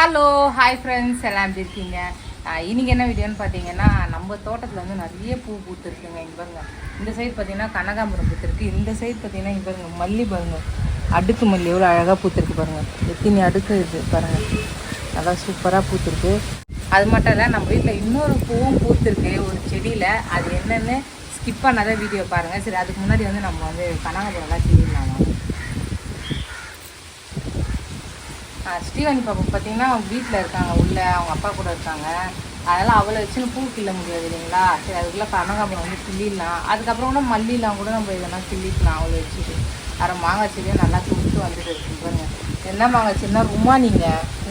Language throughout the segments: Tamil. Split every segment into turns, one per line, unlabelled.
ஹலோ ஹாய் ஃப்ரெண்ட்ஸ் எல்லாம் எப்படி இருக்கீங்க? இன்றைக்கி இன்னைக்கு என்ன வீடியோன்னு பார்த்தீங்கன்னா நம்ம தோட்டத்தில் வந்து நிறைய பூ பூத்துருக்குங்க இங்கே பாருங்க இந்த சைடு பார்த்தீங்கன்னா கனகாம்பரம் பூத்துருக்கு. இந்த சைடு பார்த்தீங்கன்னா இங்கே பாருங்க மல்லி பாருங்க. அடுக்கு மல்லி எவ்வளோ அழகாக பூத்துருக்கு பாருங்கள் எத்தனை அடுக்கு இது பாருங்கள் நல்லா சூப்பராக பூத்துருக்கு. அது மட்டும் இல்லை நம்ம வீட்டில் இன்னொரு பூவும் பூத்துருக்கு ஒரு செடியில். அது என்னென்னு ஸ்கிப் பண்ணாத வீடியோ பாருங்கள் சரி அதுக்கு முன்னாடி வந்து நம்ம வந்து கனகாம்பரம்லாம் செடியிடலாம் வாங்க. ஆ, ஸ்ரீவாணி பாப்பா பார்த்தீங்கன்னா அவங்க வீட்டில் இருக்காங்க உள்ளே அவங்க அப்பா கூட இருக்காங்க. அதனால் அவ்வளோ வச்சுன்னு பூ கிள்ள முடியாது இல்லைங்களா? சரி அதுக்குள்ளே கனகாம்பரம் வந்து கிள்ளிடலாம். அதுக்கப்புறம் கூட மல்லிலாம் கூட நம்ம இதெல்லாம் கிள்ளிக்கலாம் அவ்வளோ வச்சுட்டு. அரை மாங்காய் செடியும் நல்லா துளுத்து வந்துட்டு இருக்கு பாருங்க. என்ன மாங்காய் செடினா ருமானிங்க.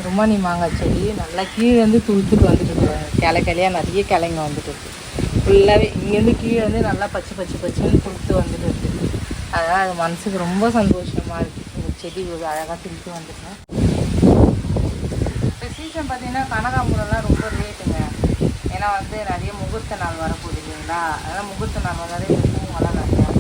ருமானி மாங்காய் செடி நல்லா கீழேருந்து துளுத்துட்டு வந்துட்டு இருக்கு கிளை கிளையாக நிறைய கிளைங்க வந்துட்டு இருக்கு ஃபுல்லாகவே இங்கேருந்து கீழே வந்து நல்லா பச்சை பச்சை பச்சைன்னு துளுத்து வந்துட்டு இருக்கு அதனால் அது மனசுக்கு ரொம்ப சந்தோஷமாக இருக்குது இந்த செடி அழகாக துளுத்து வந்துட்டு சீசன் பார்த்தீங்கன்னா கனகாம்பரம்லாம் ரொம்ப ரேட்டுங்க ஏன்னா வந்து நிறைய முகூர்த்த நாள் வரப்போகுது இல்லைங்களா? அதனால் முகூர்த்த நாள் வந்தாலே இந்த பூவெல்லாம் இருக்கும்.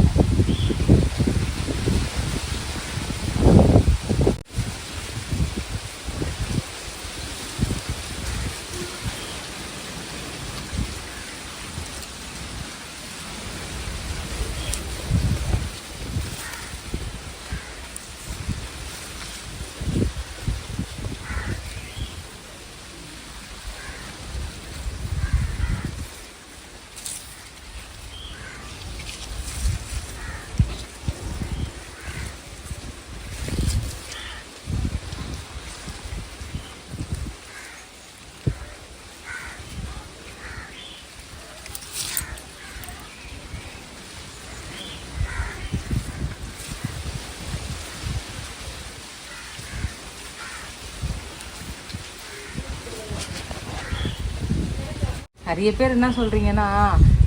நிறைய பேர் என்ன சொல்கிறீங்கன்னா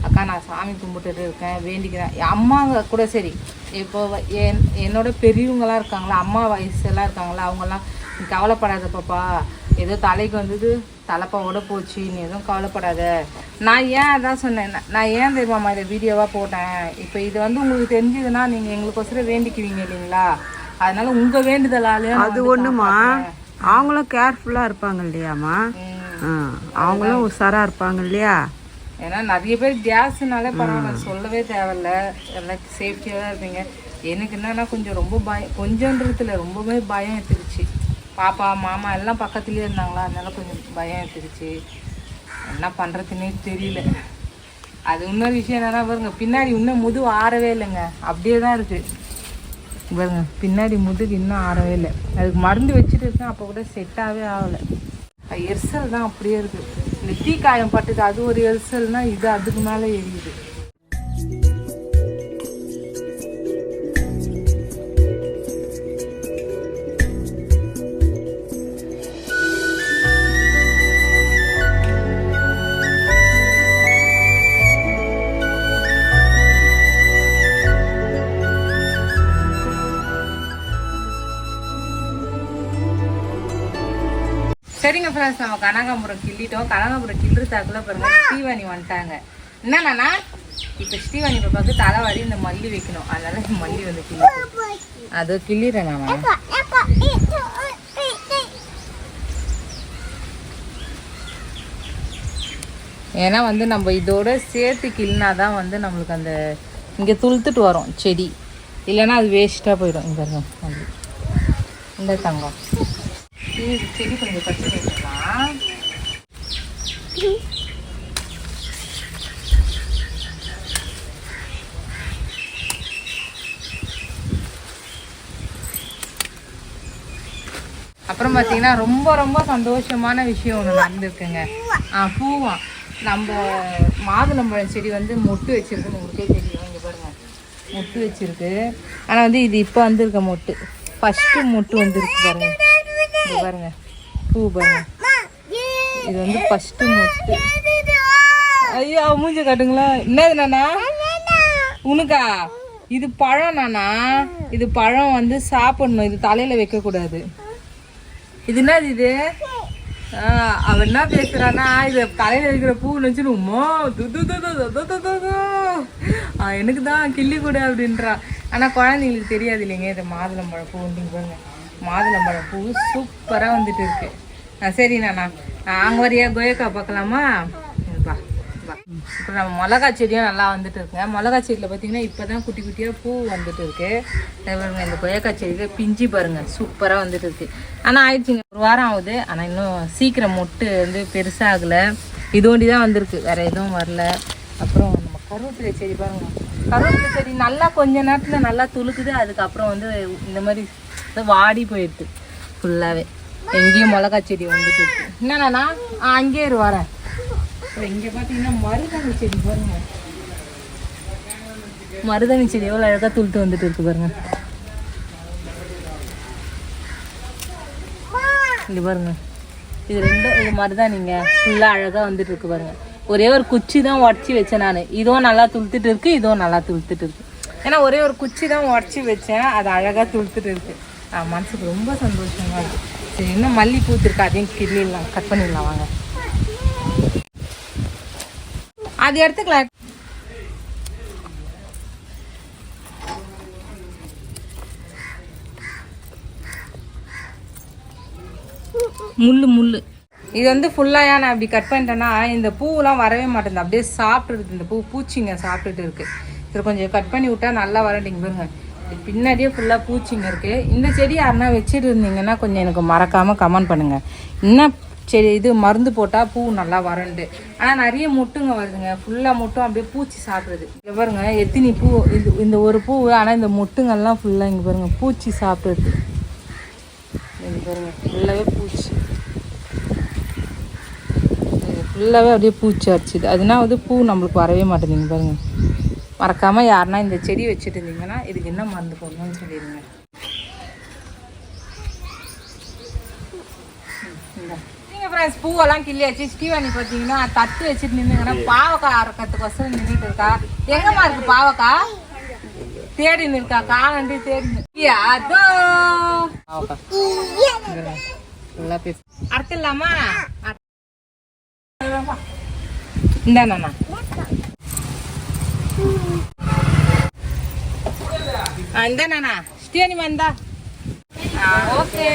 அக்கா நான் சாமி கும்பிட்டுட்டு இருக்கேன் வேண்டிக்கிறேன். அம்மாங்க கூட சரி. இப்போ என் என்னோட பெரியவங்களாம் இருக்காங்களா அம்மா வயசுலாம் இருக்காங்களா அவங்கெல்லாம் நீ கவலைப்படாத பாப்பா ஏதோ தலைக்கு வந்தது தலைப்பாவோட போச்சு நீ எதுவும் கவலைப்படாத. நான் ஏன் அதான் சொன்னேன் நான் ஏன் தெரியுமாம்மா இதை வீடியோவாக போட்டேன்? இப்போ இது வந்து உங்களுக்கு தெரிஞ்சதுன்னா நீங்கள் எங்களுக்கோசரம் வேண்டிக்குவீங்க இல்லைங்களா? அதனால உங்கள் வேண்டுதலாலே
அது ஒண்ணுமா? அவங்களும் கேர்ஃபுல்லா இருப்பாங்க இல்லையாம்மா? அவங்களும் உஷாரா இருப்பாங்க இல்லையா?
ஏன்னா நிறைய பேர் கேஸ்னாலே பரவாயில்ல சொல்லவே தேவையில்ல. எல்லாம் சேஃப்டியாக தான் இருப்பீங்க. எனக்கு என்னன்னா கொஞ்சம் ரொம்ப பயம் கொஞ்சன்றதுல ரொம்பவே பயம் எடுத்துருச்சு பாப்பா மாமா எல்லாம் பக்கத்துலேயே இருந்தாங்களா? அதனால கொஞ்சம் பயம் எடுத்துருச்சு என்ன பண்ணுறதுன்னே தெரியல. அது இன்னொரு விஷயம் என்னன்னா பாருங்க பின்னாடி இன்னும் முதுகு ஆறவே இல்லைங்க. அப்படியே தான் இருக்கு. பாருங்க பின்னாடி முதுகு இன்னும் ஆறவே இல்லை. அதுக்கு மருந்து வச்சுட்டு இருக்கேன் அப்போ கூட செட்டாகவே ஆகலை. எரிசல் தான் அப்படியே இருக்குது இந்த தீக்காயம் பட்டுது அது ஒரு எரிசல்னால் இது அதுக்கு மேலே எரியுது. ஃப்ரெண்ட்ஸ் நம்ம கனகாம்பரம் கிள்ளிட்டோம். கனகாம்பரம் கிள்ளுறதாக்குள்ள பாருங்க ஸ்ரீவாணி வந்துட்டாங்க. என்னன்னா இப்போ ஸ்ரீவாணி பாப்பாவுக்கு தலைவாரி இந்த மல்லி வைக்கணும். அதனால மல்லி வந்து கிள்ளி அது கிள்ளிடுறேன் நான் ஏன்னா வந்து நம்ம இதோட சேர்த்து கிள்ளினா தான் வந்து நம்மளுக்கு அந்த இங்கே துளுத்துட்டு வரும் செடி. இல்லைன்னா அது வேஸ்ட்டாக போயிடும். இங்கே இந்த தங்கம். செடி கொஞ்சம் கட்டி அப்புறம் பார்த்தீங்கன்னா ரொம்ப ரொம்ப சந்தோஷமான விஷயம் ஒன்று நடந்திருக்குங்க. ஆ பூவா. நம்ம மாதுளம்பழம் செடி வந்து மொட்டு வச்சிருக்குன்னு உங்களுக்கே தெரியும். இங்கே பாருங்கள் மொட்டு வச்சிருக்கு. ஆனால் வந்து இது இப்போ வந்திருக்க மொட்டு. ஃபஸ்ட்டு மொட்டு வந்துருக்கு பாருங்கள் பாருங்கள் பூ பாருங்கள் இது வந்து ஃபஸ்ட்டு மொட்டு ஐயா மூஞ்ச காட்டுங்களா? என்னது நானா? உனக்கா? இது பழம் நானா? இது பழம் வந்து சாப்பிடணும். இது தலையில வைக்க கூடாது இது என்னது இது? அவன் என்ன பேசுறானா இது தலையில இருக்கிற பூ நினைச்சுருமோ எனக்கு தான் கிள்ளி கொடு அப்படின்றா. ஆனா குழந்தைங்களுக்கு தெரியாது இல்லைங்க இது மாதுளம்பழம் பூ. பாருங்க. மாதுளம்பழம் பூ சூப்பரா வந்துட்டு இருக்கு. சரி நானா. அங்க வரையா கோயக்கா பார்க்கலாமா? வா வா. இப்போ நம்ம மிளகா செடியும் நல்லா வந்துட்டு இருக்குங்க மிளகா செடியில் பார்த்தீங்கன்னா இப்போ தான் குட்டி குட்டியாக பூ வந்துட்டு இருக்கு. பாருங்க இந்த கொய்யாக்காய் செடியில் பிஞ்சு பாருங்க சூப்பராக வந்துட்டு இருக்கு. ஆனால் ஆயிடுச்சுங்க. ஒரு வாரம் ஆகுது. ஆனால் இன்னும் சீக்கிரம் மொட்டு வந்து பெருசாகலை. இதோண்டி தான் வந்திருக்கு. வேற எதுவும் வரல. அப்புறம் நம்ம கருவேப்பிலை செடி பாருங்க. கருவேப்பிலை செடி நல்லா கொஞ்ச நேரத்தில் நல்லா துளுக்குது. அதுக்கப்புறம் வந்து இந்த மாதிரி வாடி போயிடுது. ஃபுல்லாகவே எங்கேயும் மிளகா செடி வந்துட்டு இருக்கு. என்னண்ணா அங்கேயே இரு வரேன். இங்க பாத்தீங்கன்னா மருதாணி செடி பாருங்க. மருதாணி செடி எவ்வளவு அழகா துளுத்து வந்துட்டு இருக்கு பாருங்க. இங்க பாருங்க. இது ரெண்டும் இது மருதாணிங்க. ஃபுல்லா அழகா வந்துட்டு இருக்கு பாருங்க. ஒரே ஒரு குச்சி தான் உடச்சி வச்சேன் நான். இதுவும் நல்லா துளுத்துட்டு இருக்கு இதுவும் நல்லா துளுத்துட்டு இருக்கு. ஏன்னா ஒரே ஒரு குச்சி தான் உடச்சி வச்சேன் அது அழகா துளுத்துட்டு இருக்கு. ஆ, மனசுக்கு ரொம்ப சந்தோஷமா இருக்கு. சரி இன்னும் மல்லி பூத்திருக்கு அதையும் கிள்ளிடலாம் கட் பண்ணிடலாம் வாங்க. அது எடுத்துக்கலாம் முள்ளு முள்ளு. இது வந்து ஃபுல்லாக நான் அப்படி கட் பண்ணிட்டேன்னா இந்த பூவெல்லாம் வரவே மாட்டேங்குது. அப்படியே சாப்பிட்டுருது இந்த பூ பூச்சிங்க சாப்பிட்டுட்டு இருக்கு. இது கொஞ்சம் கட் பண்ணி விட்டா நல்லா வரட்டிங்க பாருங்க பின்னாடியே ஃபுல்லாக பூச்சிங்க இருக்குது இந்த செடி யாருன்னா வச்சுட்டு இருந்தீங்கன்னா கொஞ்சம் எனக்கு மறக்காமல் கமெண்ட் பண்ணுங்கள் இன்னும் செடி இது மருந்து போட்டால் பூ நல்லா வரண்டு ஆனால் நிறைய முட்டுங்க வருதுங்க. ஃபுல்லாக முட்டும் அப்படியே பூச்சி சாப்பிடுது இங்கே பாருங்க எத்தினி பூ இது இந்த ஒரு பூ ஆனால் இந்த முட்டுங்கள்லாம் ஃபுல்லாக இங்கே பாருங்கள் பூச்சி சாப்பிடுது இங்கே பாருங்கள் ஃபுல்லாகவே பூச்சி. ஃபுல்லாகவே அப்படியே பூச்சி அடிச்சுது அதனால வந்து பூ நம்மளுக்கு வரவே மாட்டேங்குது பாருங்கள் மறக்காமல் யாருன்னா இந்த செடி வச்சுட்டு இருந்தீங்கன்னா இதுக்கு என்ன மருந்து போடணும்னு சொல்லிடுங்க. ஃப்ரெண்ட்ஸ் பூவெல்லாம் கிள்ளியாச்சு. ஸ்டீவானி பார்த்தீங்கன்னா தட்டு வச்சுட்டு நின்றுங்கன்னா பாவக்காய் அரைக்கிறதுக்கோசரம் நின்றுட்டு இருக்கா? எங்கம்மா இருக்கு பாவக்காய்? தேடி நிற்கா காணண்டு தேடி அதோ. பேசு. அறுத்துடலாமா? இந்தாண்ணா இந்தாண்ணா ஸ்டேனி வந்தா. ஓகே.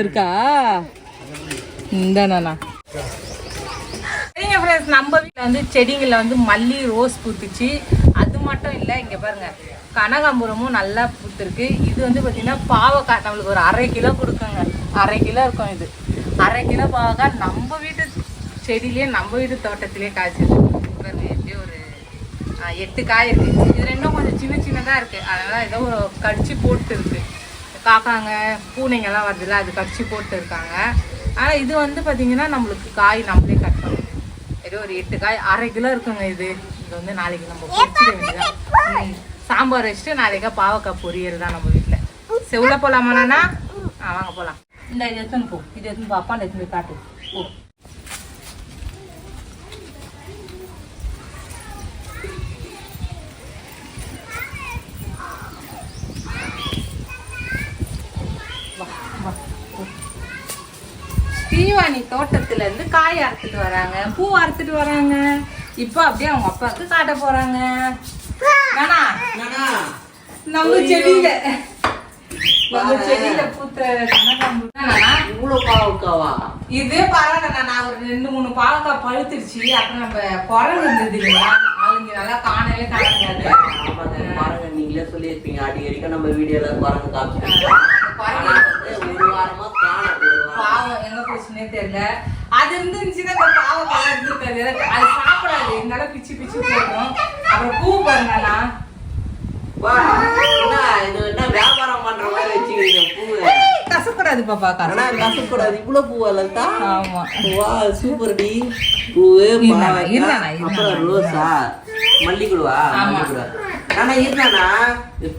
இருக்கா? இந்த சரிங்க ஃப்ரெண்ட்ஸ் நம்ம வீட்டில் வந்து செடிங்களில் வந்து மல்லி ரோஸ் பூத்துச்சு. அது மட்டும் இல்லை இங்கே பாருங்க. கனகாம்பரமும் நல்லா பூத்துருக்கு. இது வந்து பார்த்தீங்கன்னா பாவக்காய். நம்மளுக்கு ஒரு அரை கிலோ கொடுக்குங்க. அரை கிலோ இருக்கும் இது. அரை கிலோ பாவக்காய். நம்ம வீட்டு செடியிலே நம்ம வீட்டு தோட்டத்திலே காய்ச்சிது எப்படியே ஒரு எட்டு காய் இருக்கு. இது ரெண்டும் கொஞ்சம் சின்ன சின்னதாக இருக்கு. அதனால ஏதோ கடிச்சு போட்டு இருக்கு காக்காங்க பூனைங்கெல்லாம் வருதுல்ல அது கடிச்சு போட்டு இருக்காங்க ஆனால் இது வந்து பார்த்தீங்கன்னா நம்மளுக்கு காய் நம்மளே கட் பண்ணணும் ஏதோ ஒரு எட்டு காய் அரை கிலோ இருக்குங்க இது. இது வந்து நாளைக்கு நம்ம பொரிச்சிட வேண்டியதான். சாம்பார் வச்சுட்டு நாளைக்கா பாவக்காய் பொரியல் தான் நம்ம வீட்டில் செவ்வளோ போகலாமாண்ணா ஆ வாங்க போகலாம் இந்த இது எடுத்துன்னு போ. இது அப்பாண்ட எடுத்துன்னு போய் காட்டு. போ. ஸ்ரீவாணி தோட்டத்துல இருந்து காய் அறுத்துட்டு வராங்க. பூ அறுத்துட்டு வராங்க. இப்போ அப்படியே அவங்க அப்பாவுக்கு காட்ட போறாங்க. வேணா நம்ம செடியில. நம்ம செடியில பூத்த
பாவக்காவா?
இது பரவாயில்ல நான் ஒரு ரெண்டு மூணு பாவக்காய் பழுத்துருச்சு. அப்புறம் நம்ம குரங்கு இருந்தது இல்லையா? ஆளுங்க நல்லா காணவே காணாது.
பாருங்க நீங்களே சொல்லியிருப்பீங்க. அடிக்கடிக்க நம்ம வீடியோல குரங்கு காமிச்சிருக்கோம். ஒரு வாரமா காணோம்
பாவம் எங்க போச்சுன்னே தெரியல. அது இருந்துச்சுன்னா இந்த பாவக்காய் இருந்திருக்காது அது சாப்பிடாது. இருந்தாலும் பிச்சு பிச்சு போடும் அப்புறம் பூ பாருங்கண்ணா
வியாபாரம் பண்ற மாதிரி வச்சுக்கிறீங்க பூவு?
கசக்கூடாது பாப்பா
ஆனா கசக்கூடாது. இவ்வளவு பூ
ஆமா.
வா சூப்பர் டி. பூவு. அப்புறம் ரோஸா? மல்லிகுடுவா மல்லிகுடா ஆனா இருந்தானா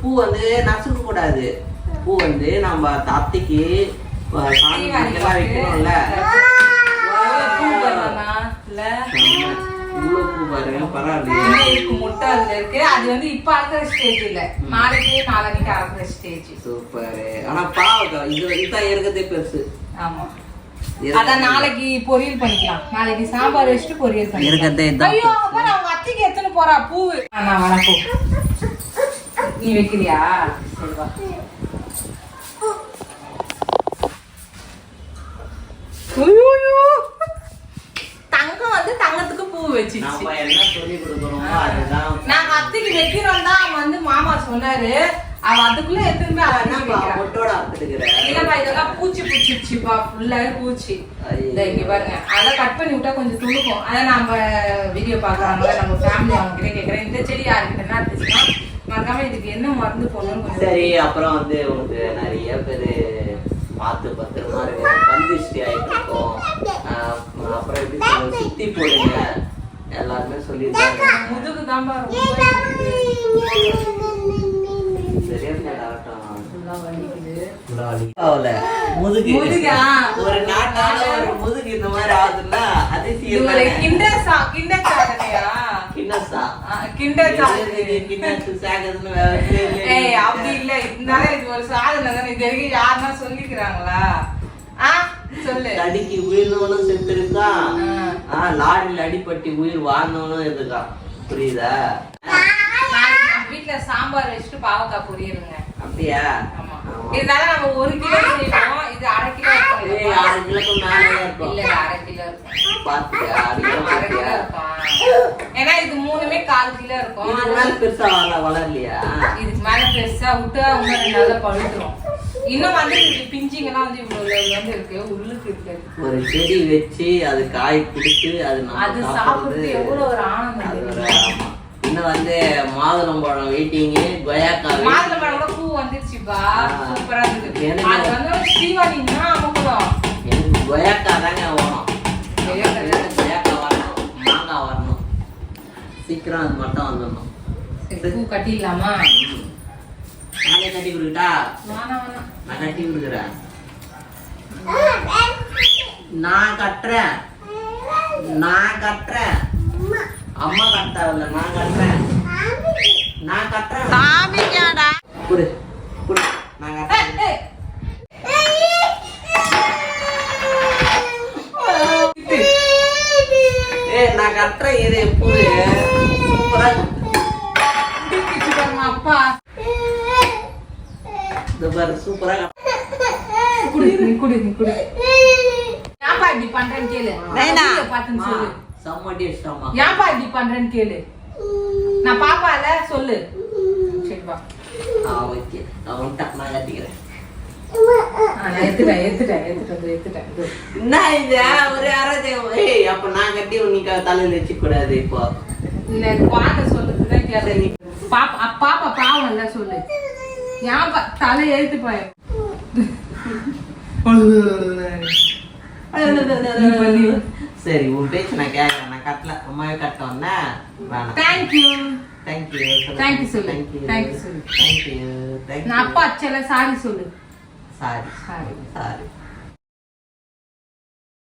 பூ வந்து நசுக்க கூடாது. பூ வந்து நம்ம தத்தைக்கு அஹ், சாமிக்கு எல்லாம் வைக்கணும்ல.
முட்டை அதுல இருக்கு. அது வந்து இப்ப அறுக்கிற ஸ்டேஜ் இல்ல. நாளைக்கு நாளைக்கு அறுக்கிற ஸ்டேஜ்.
சூப்பர். ஆனா பாவக்கா இது இதுதான் இருக்கிறதே பெருசு.
ஆமா. அதான் நாளைக்கு பொரியல் பண்ணிக்கலாம். நாளைக்கு சாம்பார் வச்சுட்டு பொரியல் பண்ணிக்கலாம். ஐயோ அப்ப அவங்க அத்தைக்கு எத்தனை போறா பூ நான் போ நீ வைக்கிறியா? சரி தங்கம் வந்து தங்கத்துக்கு பூ வச்சிருச்சு
நம்ம என்ன சொல்லி கொடுக்குறோமோ அதுதான்.
நாங்க அத்தைக்கு வைக்கிறோம் தான் அவன் வந்து மாமா சொன்னாரு. அவ அதுக்குள்ள
அறுத்துக்கிற
இல்லப்பா இதெல்லாம் பூச்சி பூச்சிச்சுப்பா ஃபுல்லாவே பூச்சி. இங்க பாருங்க. அதை கட் பண்ணி விட்டா கொஞ்சம் துணுக்கும். அதை நம்ம வீடியோ பாக்குறாங்க நம்ம ஃபேமிலி அவங்க கிட்ட கேக்குறேன் இந்த செடி என்ன இருந்துச்சுன்னா மறக்காம இதுக்கு என்ன மருந்து போடணும்னு
சரி அப்புறம் வந்து உனக்கு நிறைய பேரு பார்த்து பத்திரமா இருக்கு இருக்கோம் ஆஹ் அப்புறம் எப்படி சுத்தி போடுங்க எல்லாருமே சொல்லியிருக்காங்க
முதுகு.
முதுகு? ஒரு நாட்டால ஒரு முதுகு இந்த மாதிரி ஆகுதுன்னா அதிசயம்.
கிண்டர் சா கிண்டர் சாதனையா
கின்னஸா?
கிண்டர் சாதனை
கின்னஸ் சாகுதுன்னு.
ஏய் அப்படி இல்ல இருந்தாலும் இது ஒரு சாதனை தானே இது வரைக்கும் யாருன்னா சொல்லிக்கிறாங்களா ஆ சொல்லு
தடிக்கு உயிர்னவனும் செத்து இருக்கான்
ஆ.
ஆ, லாரில அடிபட்டு உயிர் வாழ்ந்தவனும் இருக்கான் புரியுதா?
வீட்ல சாம்பார் வச்சுட்டு பாவக்காய் பொரியலுங்க.
அப்படியா?
இருந்தாலும் நம்ம ஒரு கிலோ செய்வோம் இது அரை கிலோ?
அரை கிலோக்கு மேலே இருக்கும்.
இல்ல அரை கிலோ ஏன்னா இது மூணுமே கால் கிலோ இருக்கும்.
பெருசா வளர வளரலையா?
இதுக்கு மேல பெருசா விட்டா இன்னும் ரெண்டு நாள்ல பழுத்துரும். இன்னும் வந்து பிஞ்சிங்கெல்லாம் வந்து இவ்வளவு வந்து இருக்கு உள்ளுக்கு இருக்கு.
ஒரு செடி வச்சு அது காய் கொடுத்து அது
அது
சாப்பிடுறது.
எவ்வளவு ஒரு ஆனந்தம்.
இன்னும் வந்து மாதுளம்பழம் வெயிட்டிங் கொய்யாக்கா
மாதுளம்பழம் பூ வந்துருச்சுப்பா. சூப்பரா
எனக்கு-
அது வந்து ஸ்ரீவாணின்னா அமுக்குதான்
எனக்கு கொய்யாக்கா தாங்க
கொய்யாக்கா
வரணும் மாங்காய் வரணும். சீக்கிரம் அது மட்டும் வந்துடணும்
பூ கட்டிடலாமா?
நானே கட்டி கொடுக்கட்டா நான் கட்டி கொடுக்குறேன் நான் கட்டுறேன் நான் கட்டுறேன் அம்மா கட்டாவில்ல நான் கட்டுறேன் நான் கட்டுறேன்
சாமிக்காடா
குடு குடு நான் கட்டுறேன்
ஏய்,
ஏய் நான் கட்டுறேன் இது பூ சூப்பரா
தூக்கிச்சு பாருங்க அப்பா
பாரு சூப்பரா
குடு நீ குடு நீ குடு ஏன்பா இப்படி பண்றேன்னு கேளு.
வேணா.
வீடியோ பார்த்துன்னு சொல்லு.
செம்ம டேஸ்ட் அம்மா
ஏன்பா இப்படி பண்றேன்னு கேளு. நான் பாப்பால சொல்லு. சரிப்பா
ஆ ஓகே. நான் வந்துட்டேன் நான் கட்டிக்கிறேன் தலையில வச்சுக்க கூடாது இப்போ
பாப்பா பாவம் இல்ல சொல்லு. ஏன்பா தலை எழுத்து போய்
சரி உன் பேச்சு நான் கேட்கறேன் நான் கட்டல அம்மாவே கட்டோன்னா வேணாம்
thank you
thank you
you. சொல்லு.
தேங்க்யூ
சொல்லு.
தேங்க்யூ
நான் அப்பா அச்சல சாரி சொல்லு
சாரி
சாரி
சாரி